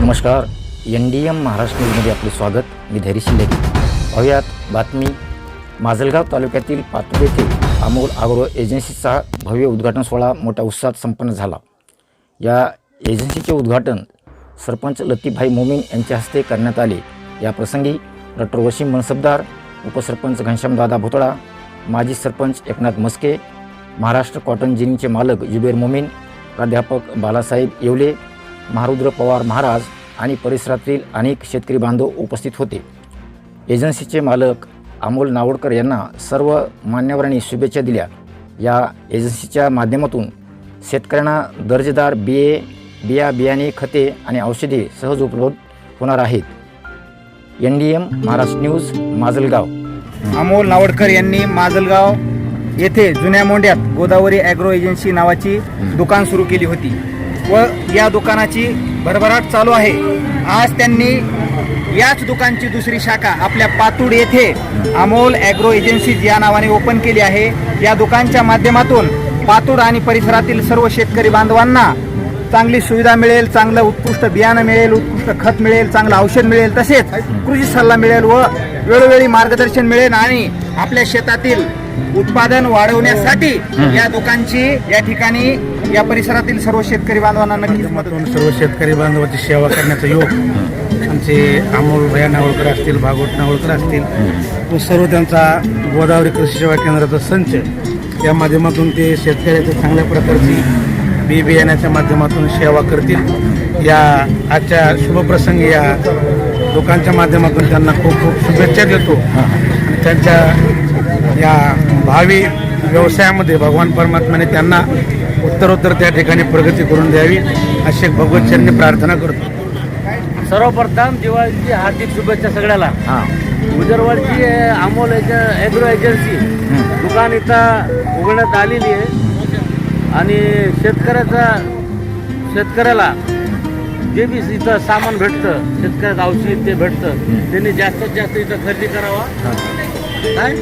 नमस्कार. N D M Maharashtra न्यूजमध्ये आपले स्वागत. मी धैर्य शिंदे. पाहुयात बातमी. माजलगाव तालुक्यातील पातूर येथे अमोल आग्रो एजन्सीचा भव्य उद्घाटन सोहळा मोठ्या उत्साहात संपन्न झाला. या एजन्सीचे उद्घाटन सरपंच लतीफभाई मोमीन यांच्या हस्ते करण्यात आले. या प्रसंगी डॉक्टर वसीम मनसबदार उपसरपंच घनश्यामदादा भोतळा माजी सरपंच एकनाथ मस्के महाराष्ट्र कॉटन जिनिंगचे मालक जुबेर मोमीन प्राध्यापक बालासाहेब येवले महारुद्र पवार महाराज आणि परिसरातील अनेक शेतकरी बांधव उपस्थित होते. एजन्सीचे मालक अमोल नावडकर यांना सर्व मान्यवरांनी शुभेच्छा दिल्या. या एजन्सीच्या माध्यमातून शेतकऱ्यांना दर्जेदार बिये बिया बियाणे खते आणि औषधे सहज उपलब्ध होणार आहेत. N D M Maharashtra news Majalgaon. Amol Navadkar यांनी माजलगाव येथे जुन्या मोंड्यात गोदावरी ॲग्रो एजन्सी नावाची दुकान सुरू केली होती. व या दुकानाची भरभराट चालू आहे. आज त्यांनी याच दुकानची दुसरी शाखा आपल्या पातूड येथे अमोल ॲग्रो एजन्सी या नावाने ओपन केली आहे. या दुकानच्या माध्यमातून पातूड आणि परिसरातील सर्व शेतकरी बांधवांना चांगली सुविधा मिळेल चांगलं उत्कृष्ट बियाणं मिळेल उत्कृष्ट खत मिळेल चांगलं औषध मिळेल तसेच कृषी सल्ला मिळेल व वेळोवेळी मार्गदर्शन मिळेल आणि आपल्या शेतातील उत्पादन वाढवण्यासाठी या दुकानची या ठिकाणी या परिसरातील सर्व शेतकरी बांधवांना नक्कीच मदत सर्व शेतकरी बांधवाची सेवा करण्याचा योग आमचे अमोल भया नावळकर असतील भागवत नावळकर असतील व सर्व त्यांचा गोदावरी कृषी सेवा केंद्राचा संच या माध्यमातून ते शेतकऱ्याच्या चांगल्या प्रकारची बी बियाण्याच्या माध्यमातून सेवा करतील. या आजच्या शुभप्रसंगी या दुकानच्या माध्यमातून त्यांना खूप खूप शुभेच्छा देतो. आणि त्यांच्या या भावी व्यवसायामध्ये भगवान परमात्म्याने त्यांना उत्तरोत्तर त्या ठिकाणी प्रगती करून द्यावी अशी भगवत चरणी प्रार्थना करतो. सर्वप्रथम दिवाळीची हार्दिक शुभेच्छा सगळ्याला. हां. गुजरवाडची अमोल एज ॲग्रो एजन्सी दुकान इथं उघडण्यात आलेली आहे. आणि शेतकऱ्याचा शेतकऱ्याला जे बी इथं सामान भेटतं शेतकऱ्याचं औषध ते भेटतं त्यांनी जास्तीत जास्त इथं खरेदी करावा. काय?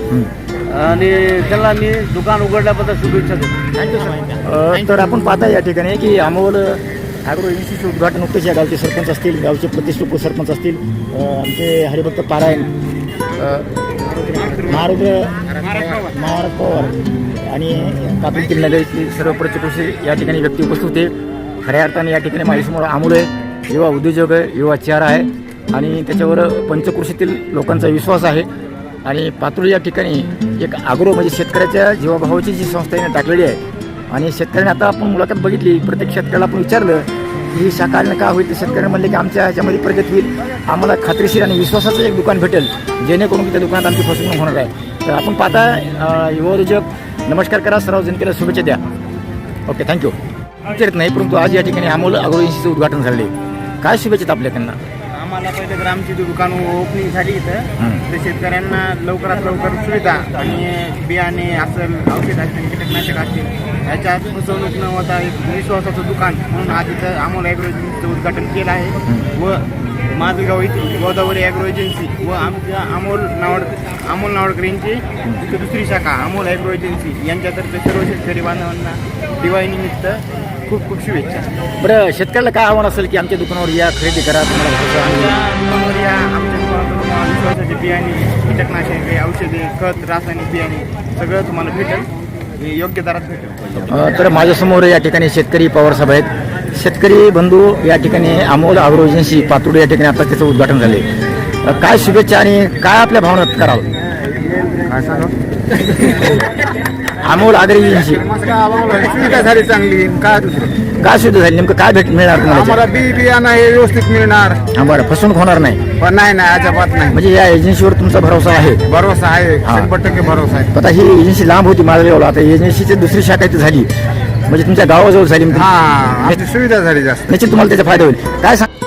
आणि त्याला मी दुकान उघडल्याबद्दल शुभेच्छा देतो. तर आपण पाहता या ठिकाणी की अमोल ॲग्रो एजन्सीचे उद्घाटन नुकतेच या गावचे सरपंच असतील गावचे प्रतिष्ठित उपसरपंच असतील आमचे हरिभक्त पारायण महारुद्र महाराज पवार आणि कापिल नगरीतील सर्व प्रतिकृषी या ठिकाणी व्यक्ती उपस्थित होते. खऱ्या अर्थाने या ठिकाणी माझ्यासमोर अमोल आहे युवा उद्योजक आहे युवा चेहरा आहे आणि त्याच्यावर पंचकृषीतील लोकांचा विश्वास आहे. आणि पातूर या ठिकाणी एक आग्रो म्हणजे शेतकऱ्याच्या जीवाभावाची जी संस्था आहे टाकलेली आहे. आणि शेतकऱ्याने आता आपण मुलाखत बघितली प्रत्येक शेतकऱ्याला आपण विचारलं की ही शाकाहारीनं का होईल? तर शेतकऱ्याने म्हणले की आमच्या ह्याच्यामध्ये प्रगती होईल. आम्हाला खात्रीशीर आणि विश्वासाचं एक दुकान भेटेल जेणेकरून की त्या दुकानात आमची फसवणूक होणार आहे. तर आपण पाहता अं, युवा नमस्कार करा सर्व जनतेला शुभेच्छा द्या. Okay thank you. विचारत नाही परंतु आज या ठिकाणी अमोल अग्रो उद्घाटन झाले काय शुभेच्छा आपल्या त्यांना आम्हाला पहिले तर आमची दुकान ओपनिंग झाली इथं. तर शेतकऱ्यांना लवकरात लवकर सुविधा आणि बियाणे असेल औषध असेल कीटकनाशक असतील याच्यात फसवणूक न होता एक विश्वासाचं दुकान म्हणून आज इथं अमोल ॲग्रो एजन्सीचं उद्घाटन केलं आहे. व माझगाव येथील गोदावरी ॲग्रो एजन्सी व आमच्या अमोल नावडकर अमोल नावडकर यांची दुसरी शाखा अमोल ॲग्रो एजन्सी यांच्यातर्फे सर्व शेतकरी बांधवांना दिवाळीनिमित्त खूप खूप शुभेच्छा. बरं शेतकऱ्याला काय आव्हान असेल की आमच्या दुकानावर या खरेदी करा तुम्हाला दुकानावर या आमच्या तुम्हाला विश्वासाचे बियाणे कीटकनाशके औषधे खत रासायनिक बियाणे सगळं तुम्हाला भेटेल. हे योग्य दरात भेटेल. तर माझ्यासमोर या ठिकाणी शेतकरी पवार साहेब आहेत. शेतकरी बंधू या ठिकाणी अमोल अग्रो एजन्सी पातुर्डी या ठिकाणी आता त्याचं उद्घाटन झाले. काय शुभेच्छा आणि काय आपल्या भावना व्यक्त करावं काय सांगा? अमोल अग्रो एजन्सी सुविधा झाली चांगली काय दुसरं? काय सुविधा झाली नेमकं काय भेट मिळणार तुम्हाला? आम्हाला बी बियाणं हे व्यवस्थित मिळणार. हा बरं फसवणूक होणार नाही. पण नाही नाही अजिबात नाही. म्हणजे या एजन्सीवर तुमचा भरोसा आहे? भरोसा आहे हा. शंभर टक्के भरोसा आहे. आता ही एजन्सी लांब होती माझ्या आता एजन्सीची दुसरी शाखा इथे झाली. म्हणजे तुमच्या गावाजवळ झाली. हा आमची सुविधा झाली जास्त. निश्चित तुम्हाला त्याचा फायदा होईल. काय सांग